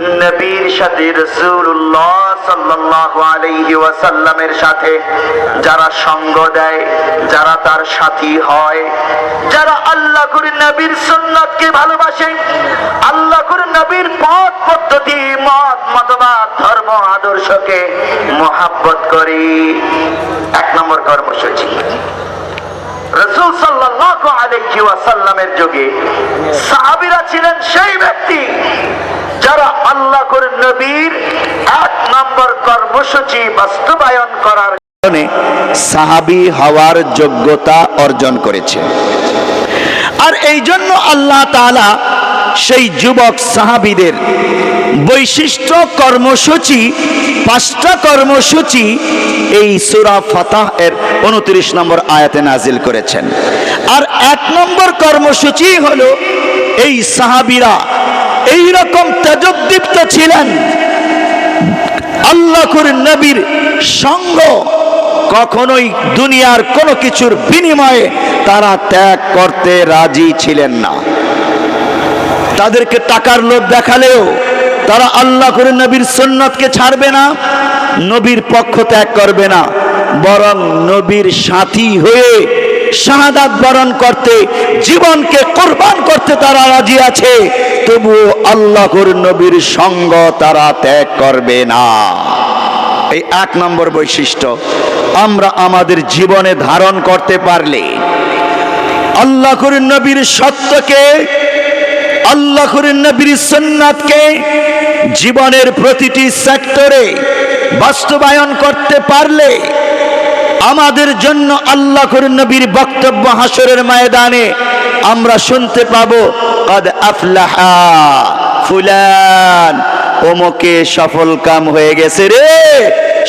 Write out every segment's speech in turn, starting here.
নবীর সাথে রসুল্লাহ সাল্লাল্লাহু আলাইহি ওয়াসাল্লামের সাথে যারা সঙ্গ দেয়, যারা তার সাথী হয়, যারা আল্লাহ করে নবীর সুন্নাতকে ভালোবাসে আল্লাহ করে নবীর পথ পদ্ধতি, মত, মতবাদ, ধর্ম, আদর্শকে মহাব্বত করে। এক নম্বর কর্মসূচি। রসুল সাল্লাল্লাহু আলাইহি ওয়াসাল্লামের যুগে সাহাবীরা ছিলেন সেই ব্যক্তি। যারা আল্লাহ করে নবীর এক নম্বর কর্মসূচি বাস্তবায়ন করার কারণে সাহাবি হওয়ার যোগ্যতা অর্জন করেছে। আর এই জন্য আল্লাহ তাআলা সেই যুবক সাহাবিদের বৈশিষ্ট্য কর্মসূচি, পাঁচটা কর্মসূচি এই সুরা ফাতাহ এর উনত্রিশ নম্বর আয়াতে নাজিল করেছেন। আর এক নম্বর কর্মসূচি হলো এই সাহাবিরা এই রকম তেজদীপ্ত ছিলেন। আল্লাহ করে নবীর সঙ্গ কখনোই দুনিয়ার কোনো কিছুর বিনিময়ে তারা ত্যাগ করতে রাজি ছিলেন না। তাদেরকে টাকার লোভ দেখালেও তারা আল্লাহ করে নবীর সুন্নতকে ছাড়বে না, নবীর পক্ষ ত্যাগ করবে না, বরং নবীর সাথী হয়ে শাহাদাত বরণ করতে, জীবনকে কোরবান করতে তারা রাজি আছে, তবুও আল্লাহ নবীর সঙ্গ তারা ত্যাগ করবে না। এই এক নম্বর বৈশিষ্ট্য, আমরা আমাদের জীবনে ধারণ করতে পারলে আল্লাহ নবীর সত্যকে আল্লাহ নবীর সুন্নাতকে জীবনের প্রতিটি সেক্টরে বাস্তবায়ন করতে পারলে আমাদের জন্য আল্লাহ করে নবীর বক্তব্য হাসরের ময়দানে আমরা শুনতে পাবো, কদ আফলাহা ফুলান। ওমকে সফল কাম হয়ে গেছে রে,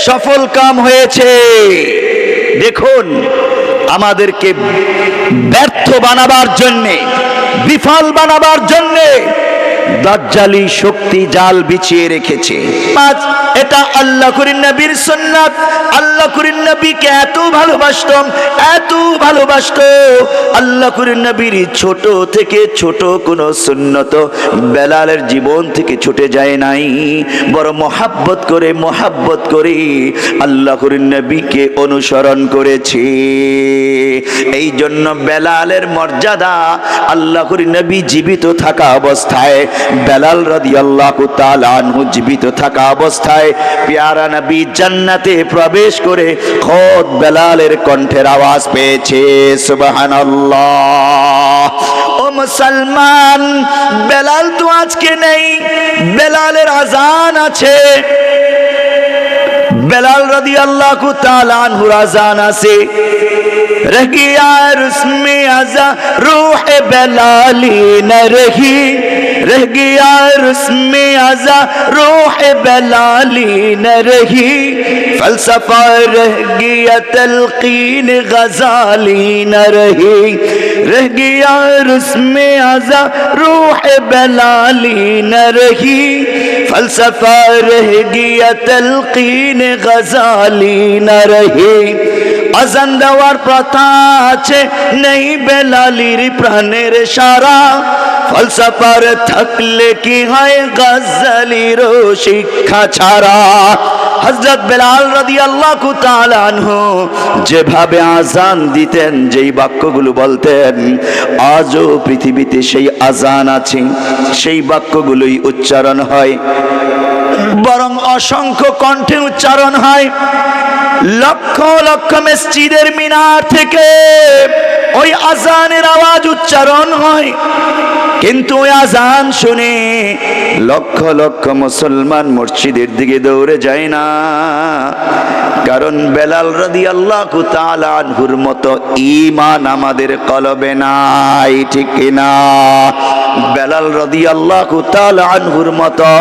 সফল কাম হয়েছে। দেখুন, আমাদেরকে ব্যর্থ বানাবার জন্যে, বিফল বানাবার জন্যে দাজ্জালি শক্তি জাল বিছিয়ে রেখেছে। পাঁচ, এটা আল্লাহ করিন নবীর সুন্নাত। আল্লাহ করিন নবীকে এত ভালোবাসতাম এত ভালোবাসত। আল্লাহ করিন নবীর ছোট থেকে ছোট কোন সুন্নত বেলালের জীবন থেকে ছুটে যায় নাই। বড় মহাব্বত করে মহাব্বত করে আল্লাহ করিন নবীকে অনুসরণ করেছে। এই জন্য বেলালের মর্যাদা আল্লাহ নবী জীবিত থাকা অবস্থায়, বেলাল রদি আল্লাহ আনহু জীবিত থাকা অবস্থায়, পেয়ারা নবী জান্নাতে প্রবেশ করে খোদ বেলালের কণ্ঠের আওয়াজ পেয়েছে সুবাহান ও মুসলমান, বেলাল তো আজকে নেই, বেলালের আজান আছে। বেলাল রদি আল্লাহ আনহুর আজান আছে। رہی یار اس میں ازا روح بلالی نہ رہی رہ گیا رسم ازا روح بلالی نہ رہی فلسفہ رہ گیا تلقین غزالی نہ رہی رہ گیا رسم ازا روح بلالی نہ رہی فلسفہ رہ گیا تلقین غزالی نہ رہی আজান দেওয়ার প্রথা আছে নেই বেলালির প্রাণের সারা ফলসাফার থাকলে কি হয়? গাজালির শিক্ষা ছাড়া। হজরত বেলাল রাদি আল্লাহ আনহু যেভাবে আজান দিতেন, যেই বাক্যগুলো বলতেন, আজও পৃথিবীতে সেই আজান আছে, সেই বাক্যগুলোই উচ্চারণ হয়। বরং অসংখ্য কণ্ঠে উচ্চারণ হয়। লক্ষ লক্ষ মসজিদের মিনার থেকে ওই আজানের আওয়াজ উচ্চারণ হয়। কিন্তু আজান শুনে লক্ষ লক্ষ মুসলমান মসজিদের দিকে দৌড়ে যায় না। কারণ বেলাল রাদি আল্লাহ আনহুর মতো ইমান আমাদের কলবে নাই, ঠিক না বেলাল রদি আল্লাহ আনহুর মতো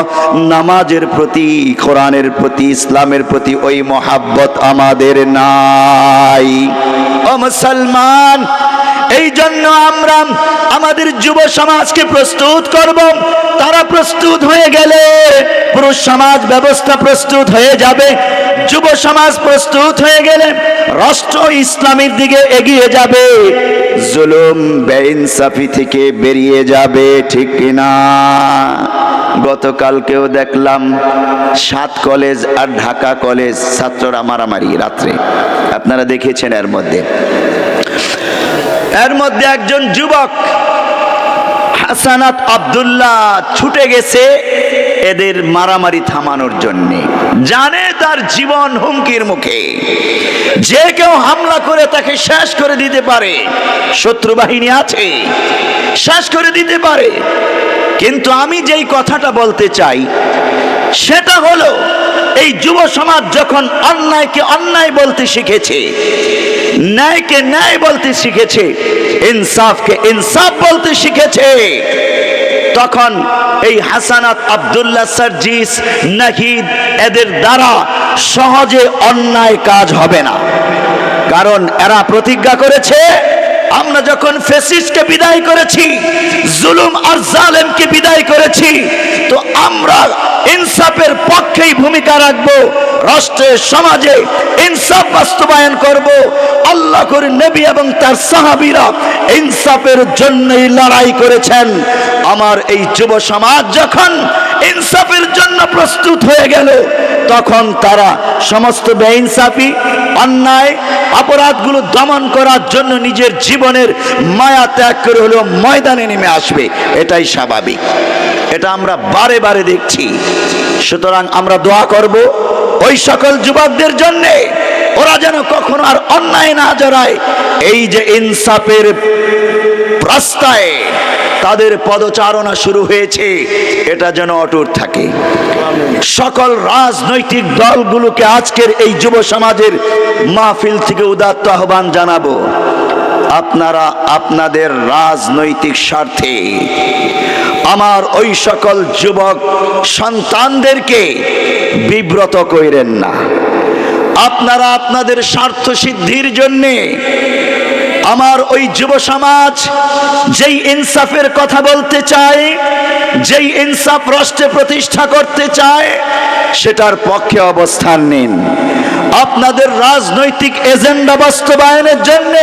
নামাজের প্রতি, কোরআনের প্রতি, ইসলামের প্রতি ওই মহাব্বত আমাদের নাই। ও মুসলমান এই জন্য আমরা আমাদের যুব সমাজকে প্রস্তুত করব। তারা প্রস্তুত হয়ে গেলে পুরুষ সমাজ ব্যবস্থা প্রস্তুত হয়ে যাবে। যুব সমাজ প্রস্তুত হয়ে গেলে রাষ্ট্র ইসলামের দিকে এগিয়ে যাবে। জুলুম, বেইনসাফি থেকে বেরিয়ে যাবে, ঠিক কিনা? গতকালকেও দেখলাম, সাত কলেজ আর ঢাকা কলেজ ছাত্ররা মারামারি রাত্রে। আপনারা দেখেছেন এর মধ্যে। এর মধ্যে একজন যুবক, হাসানাত আব্দুল্লাহ, ছুটে গেছে এদের মারামারি থামানোর জন্য। জানে তার জীবন হুমকির মুখে। যে কেউ হামলা করে তাকে শেষ করে দিতে পারে। শত্রু বাহিনী আছে, শেষ করে দিতে পারে। কিন্তু আমি যেই কথাটা বলতে চাই, সেটা হলো, এই যুব সমাজ যখন অন্যায়কে অন্যায় বলতে শিখেছে ন্যায়কে ন্যায় বলতে শিখেছে, ইনসাফকে ইনসাফ বলতে শিখেছে। তখন এই হাসানাত আব্দুল্লাহ সার্জিস নাহিদ এদের দ্বারা সহজে অন্যায় কাজ হবে না। কারণ এরা প্রতিজ্ঞা করেছে আমরা যখন ফেসিসকে বিদায় করেছি, জুলুম আর জালেমকে বিদায় করেছি, তো আমরা ইনসাফের পক্ষেই ভূমিকা রাখব রাষ্ট্রের সমাজে ইনসাফ বাস্তবায়ন করব। আল্লাহ করে নবী এবং তার সাহাবীরা ইনসাফের জন্যই লড়াই করেছেন। আমার এই যুব সমাজ যখন ইনসাফের জন্য প্রস্তুত হয়ে গেল তখন তারা সমস্ত বেইনসাফি, অন্যায়, অপরাধগুলো দমন করার জন্য নিজের জীবনের মায়া ত্যাগ করে হলেও ময়দানে নেমে আসবে। এটাই স্বাভাবিক। এটা আমরা বারে বারে দেখছি। সুতরাং আমরা দোয়া করব ওই সকল যুবকদের জন্যে, ওরা যেন কখনো আর অন্যায় না জড়ায়। এই যে ইনসাফের রাস্তায় তাদের পদচারণা শুরু হয়েছে। এটা যেন অটুট থাকে। সকল রাজনৈতিক দলগুলোকে আজকের এই যুব সমাজের মাহফিল থেকে উদাত্ত আহ্বান জানাব। আপনারা আপনাদের রাজনৈতিক স্বার্থে আমার ওই সকল যুবক সন্তানদেরকে বিব্রত কইরেন না। আপনারা আপনাদের স্বার্থ সিদ্ধির জন্যে আমার ওই যুব সমাজ যেই ইনসাফের কথা বলতে চায়, যেই ইনসাফ রাষ্ট্রে প্রতিষ্ঠা করতে চায়, সেটার পক্ষে অবস্থান নিন। আপনাদের রাজনৈতিক এজেন্ডা বাস্তবায়নের জন্য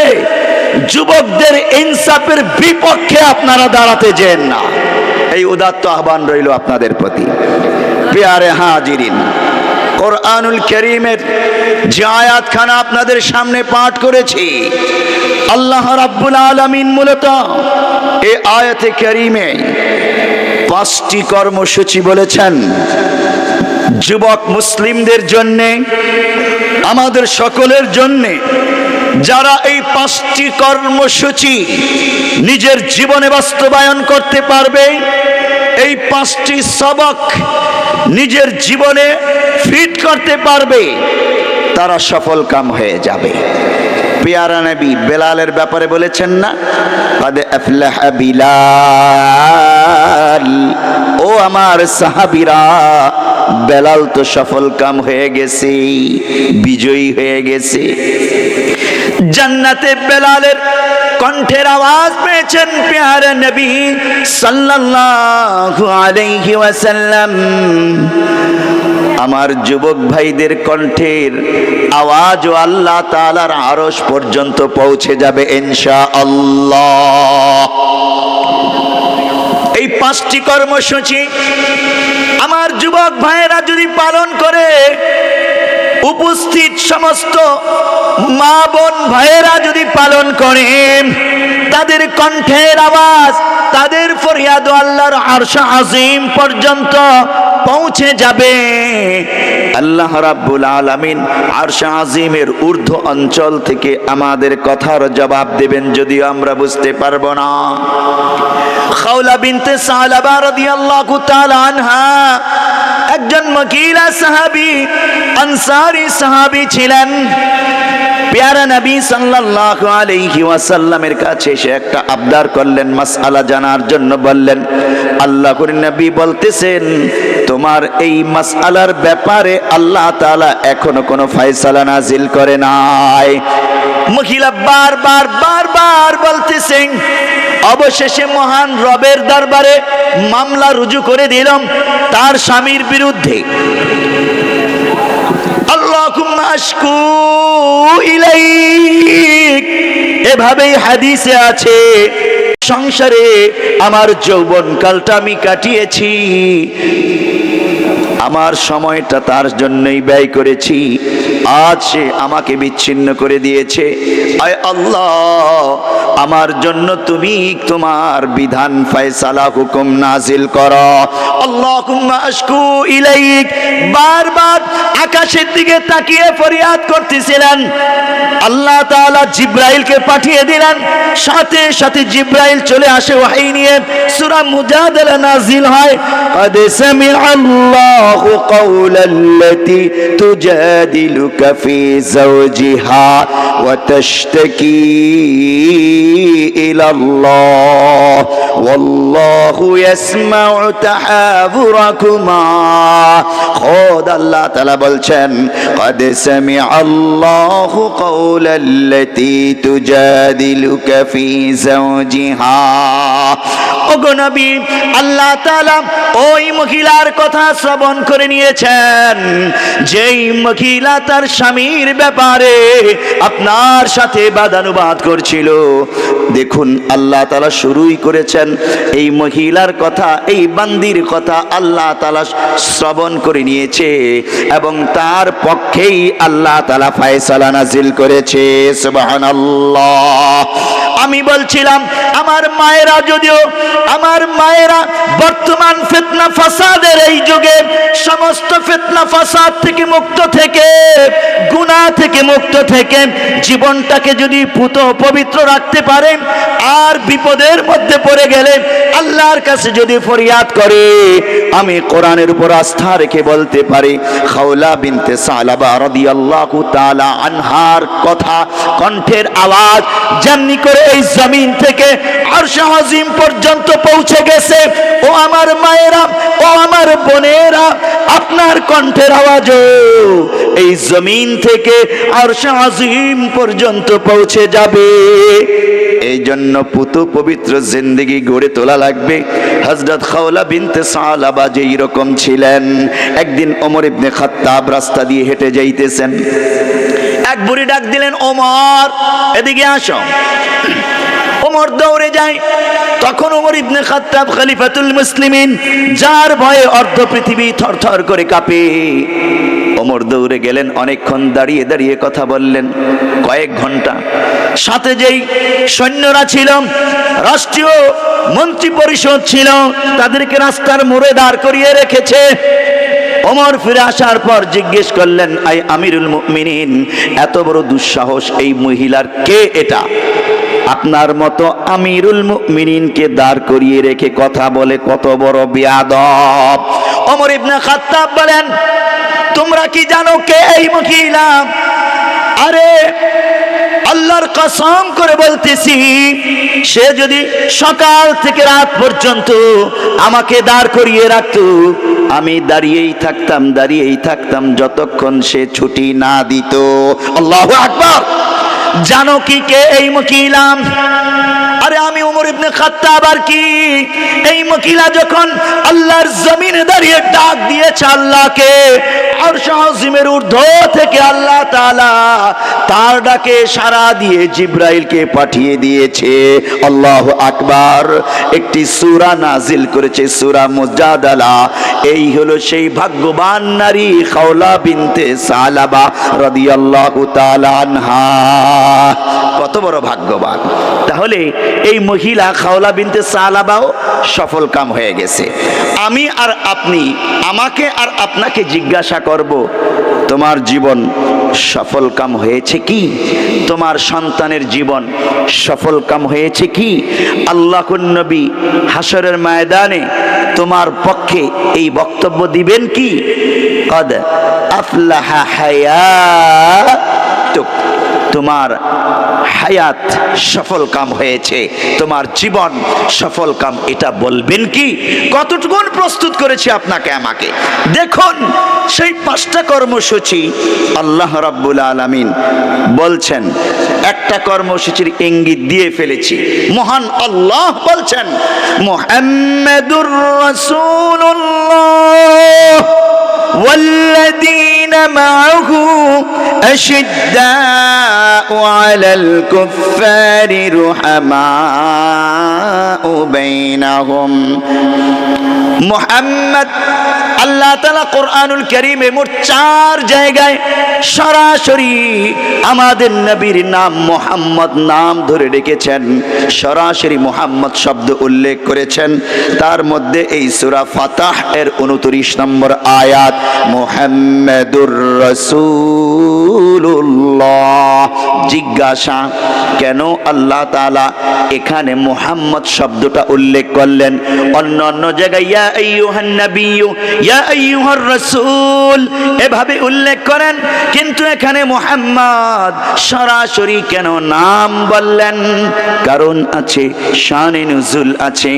যুবকদের ইনসাফের বিপক্ষে আপনারা দাঁড়াতে যেন না। এই উদাত্ত আহ্বান রইল আপনাদের প্রতি। পেয়ারে হাজিরিন কোরআনুল করিমের যে আয়াতখানা আপনাদের সামনে পাঠ করেছি, আল্লাহ রাব্বুল আলামিন মূলত এ আয়াতে করিমে পাঁচটি কর্মসূচি বলেছেন। যুবক মুসলিমদের জন্যে, আমাদের সকলের জন্যে যারা এই পাঁচটি কর্মসূচি নিজের জীবনে বাস্তবায়ন করতে পারবে, এই পাঁচটি সবক নিজের জীবনে ফিট করতে পারবে, তারা সফল কাম হয়ে যাবে। পেয়ারা নবী বেলালের ব্যাপারে বলেছেন না? ও আমার সাহাবিরা, বেলাল তো সফল কাম হয়ে গেছে, বিজয়ী হয়ে গেছে। জান্নাতে বেলালের কণ্ঠের আওয়াজ পেয়েছেন পেয়ার নবী সাল্লাল্লাহু আলাইহি ওয়াসাল্লাম। আমার যুবক ভাইদের কণ্ঠের আওয়াজও আল্লাহ তাআলার আরশ পর্যন্ত পৌঁছে যাবে ইনশা আল্লাহ এই পাঁচটি কর্মসূচি আমার যুবক ভাইয়েরা যদি পালন করে, উপস্থিত সমস্ত মা বোন ভাইয়েরা যদি পালন করে, তাদের কণ্ঠের আওয়াজ, তাদের ফরিয়াদ আল্লাহর আরশ আজিম পর্যন্ত পৌঁছে যাবে। আল্লাহ রাব্বুল আলামিন আরশ আজিমের ঊর্ধ্ব অঞ্চল থেকে আমাদের কথার জবাব দেবেন যদিও আমরা বুঝতে পারব না। খাওলা বিনতে সালাবা রাদিয়াল্লাহু তাআলা আনহা একজন মকিলা সাহাবী আনসারী সাহাবী ছিলেন। পেয়ারা নবী সাল্লাল্লাহু আলাইহি ওয়াসাল্লামের কাছে এসে একটা আবদার করলেন মাসআলা জানার জন্য বললেন আল্লাহ নবী বলতেছেন, তোমার এই মাসআলার ব্যাপারে আল্লাহ তাআলা এখনও কোনো ফয়সালা নাজিল করে নাই। মহিলা বারবার বারবার বলতেছেন, অবশেষে মহান রবের দরবারে মামলা রুজু করে দিলাম তার স্বামীর বিরুদ্ধে। এভাবেই হাদিসে আছে সংসারে আমার যৌবন কালটা আমি কাটিয়েছি। আমার সময়টা তার জন্যই ব্যয় করেছি আজ সে আমাকে বিচ্ছিন্ন করে দিয়েছে আয় আল্লাহ আমার জন্য তুমি তোমার বিধান ফয়সালা হুকুম নাজিল কর আল্লাহুম্মা আশকু ইলাইক বারবার আকাশের দিকে তাকিয়ে ফরিয়াদ করতেছিলেন আল্লাহ তাআলা জিব্রাইলকে পাঠিয়ে দিলেন সাথে সাথে জিব্রাইল চলে আসে ওহাই নিয়ে সূরা মুজাদালা নাজিল হয় قد سمع الله قول التي تجادلك في زوجها وتشتكي إلى الله والله يسمع تحاوركما خود الله تعالى বলছেন قد سمع الله قول التي تجادلك في زوجها ওগো নবী আল্লাহ তাআলা ওই মহিলার কথা শ্রবণ করে নিয়েছেন। যেই মহিলা তার স্বামীর ব্যাপারে আপনার সাথে বাদানুবাদ করছিল দেখুন, আল্লাহ তালা শুরুই করেছেন এই মহিলার কথা, এই বান্দির কথা আল্লাহ তালা শ্রবণ করে নিয়েছে এবং তার পক্ষেই আল্লাহ তালা ফয়সালা নাজিল করেছে। আমি বলছিলাম, আমার মায়েরা যদিও, আমার মায়েরা বর্তমান ফেতনা ফাসাদের এই যুগে সমস্ত ফিতনা ফাসাদ থেকে মুক্ত থেকে, গুনাহ থেকে মুক্ত থেকে জীবনটাকে যদি পুত পবিত্র রাখতে পারে আর বিপদের মধ্যে পড়ে গেলে আল্লাহর কাছে যদি ফরিয়াদ করে, আমি কোরআনের উপর আস্থা রেখে বলতে পারি, খাওলা বিনতে সালাবা রাদিয়াল্লাহু তাআলা আনহার কথা, কণ্ঠের আওয়াজ যেমনি করে এই জমিন থেকে আরশ আজিম পর্যন্ত পৌঁছে গেছে। ও আমার মায়েরা, ও আমার বোনেরা, আপনার কণ্ঠের আওয়াজও এই জমিন থেকে আরশ আজিম পর্যন্ত পৌঁছে যাবে। এই জন্য পুতু পবিত্র জিন্দেগি গড়ে তোলা লাগবে। হজরত খাওলা বিনতে সালাবা যেই রকম ছিলেন, একদিন ওমর ইবনে খাত্তাব রাস্তা দিয়ে হেঁটে যাইতেছেন। এক বুড়ি ডাক দিলেন, ওমর, এদিকে আসো। ওমর দৌড়ে যায়। তখন ওমর ইবনে খাত্তাব খলিফাতুল মুসলিমিন, যার ভয়ে অর্ধ পৃথিবী থরথর করে কাঁপে। ওমর দৌড়ে গেলেন, অনেকক্ষণ দাঁড়িয়ে দাঁড়িয়ে কথা বললেন। কয়েক ঘণ্টা। সাথে যেই সৈন্যরা ছিল, রাষ্ট্রীয় মন্ত্রী পরিষদ ছিল, তাদেরকে রাস্তার মোড়ে দাঁড় করিয়ে রেখেছে। ওমর ফিরে আসার পর জিজ্ঞেস করলেন আই আমিরুল মুমিনিন, এত বড় দুঃসাহস এই মহিলার কে এটা? আপনার মতো আমিরুল মুমিনিনকে দাঁড় করিয়ে রেখে কথা বলে কত বড় বিয়াদব। ওমর ইবনে খাত্তাব বলেন, তোমরা কি জানো কে এই মহিলা? আরে, আল্লাহর কসম করে বলতেছি, সে যদি সকাল থেকে রাত পর্যন্ত আমাকে দাঁড় করিয়ে রাখতো, আমি দাঁড়িয়েই থাকতাম দাঁড়িয়েই থাকতাম, যতক্ষণ সে ছুটি না দিত। আল্লাহ আকবার! জানো কি কে এই মকিলাম আরে আমি উমর ইবনে খাত্তাব আর কি? এই মকিলা যখন আল্লাহর জমিনে দাঁড়িয়ে ডাক দিয়েছে আল্লাহকে আর ঊর্ধ্ব থেকে আল্লাহ তাআলা তার ডাকে সাড়া দিয়ে জিব্রাইলকে পাঠিয়ে দিয়েছে। আল্লাহ আকবার। একটি সূরা নাজিল করেছে, সূরা মুজাদালা। এই হলো সেই ভাগ্যবান নারী খাওলা বিনতে সালাবা রাদিয়াল্লাহু তাআলা আনহা। কত বড় ভাগ্যবান। তাহলে এই মহিলা খাওলা বিনতে সালাবাও সফল কাম হয়ে গেছে। আমি আর আপনি, আমাকে আর আপনাকে জিজ্ঞাসা করব, তোমার জীবন সফল কাম হয়েছে কি? তোমার সন্তানের জীবন সফল কাম হয়েছে কি? আল্লাহ নবী হাসরের ময়দানে তোমার পক্ষে এই বক্তব্য দিবেন কি? কদ আফলাহা হায়াতুক তোমার হায়াত সফল কাম হয়েছে, তোমার জীবন সফল কাম, এটা বলবেন কি? কতটুকুন প্রস্তুত করেছে আপনাকে, আমাকে? দেখুন, সেই পাঁচটা কর্মসূচি আল্লাহ রাব্বুল আলামিন বলছেন, একটা কর্মসূচির ইঙ্গিত দিয়ে ফেলেছি। মহান আল্লাহ বলছেন, মুহাম্মাদুর রাসূলুল্লাহ। والذين معه أشداء على الكفار رحماء بينهم. মোহাম্মদ, আল্লাহ তালা কোরআনুল করিমে মোট চার জায়গায় সরাসরি আমাদের নবীর নাম মোহাম্মদ নাম ধরে রেখেছেন। সরাসরি মোহাম্মদ শব্দ উল্লেখ করেছেন। তার মধ্যে এই সুরা ফাতাহ এর উনত্রিশ নম্বর আয়াত, মোহাম্মদুর রসুল্লাহ জিজ্ঞাসা, কেন আল্লাহ তাআলা এখানে মোহাম্মদ শব্দটা উল্লেখ করলেন? অন্য অন্য জায়গায় এভাবে উল্লেখ করেন, কিন্তু এখানে মোহাম্মদ সরাসরি কেন নাম বললেন? কারণ আছে, শানে আছে।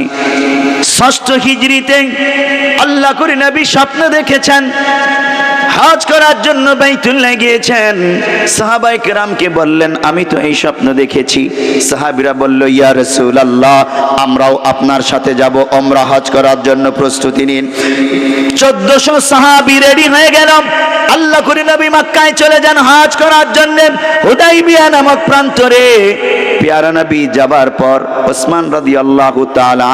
ষষ্ঠ হিজরিতে আল্লাহ করে নবী স্বপ্ন দেখেছেন হজ করার জন্য বাইতুল্লাহ গিয়েছেন। সাহাবাই কেরামকে বললেন, আমি তো এই স্বপ্ন দেখেছি। সাহাবিরা বলল, ইয়া রসুল আল্লাহ আমরাও আপনার সাথে যাব, ওমরা হজ করার জন্য প্রস্তুতি নিন। চোদ্দশো সাহাবি রেডি হয়ে গেলাম। আল্লাহ করে নবী মক্কায় চলে যান হজ করার জন্য। হুদাইবিয়া নামক প্রান্তরে পেয়ারা নবী যাবার পর ওসমান রাদি আল্লাহ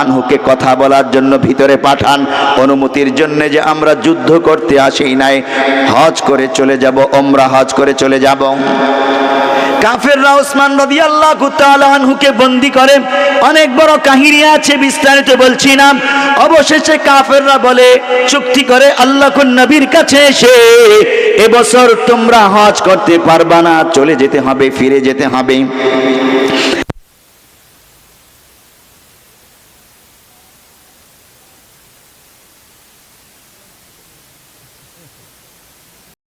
আনহুকে কথা বলার জন্য ভিতরে পাঠান। অনুমতির জন্য যে আমরা যুদ্ধ করতে আসি নাই, হজ করে চলে যাব, ওমরা হজ করে চলে যাব। কাফেররা ওসমান রবি আল্লাহ আনহুকে বন্দি করে। অনেক বড় কাহিনী আছে, বিস্তারিত বলছি না। অবশেষে কাফেররা বলে, চুক্তি করে আল্লাহ নবীর কাছে এসে এবছর তোমরা হজ করতে পারবা না, চলে যেতে হবে, ফিরে যেতে হবে।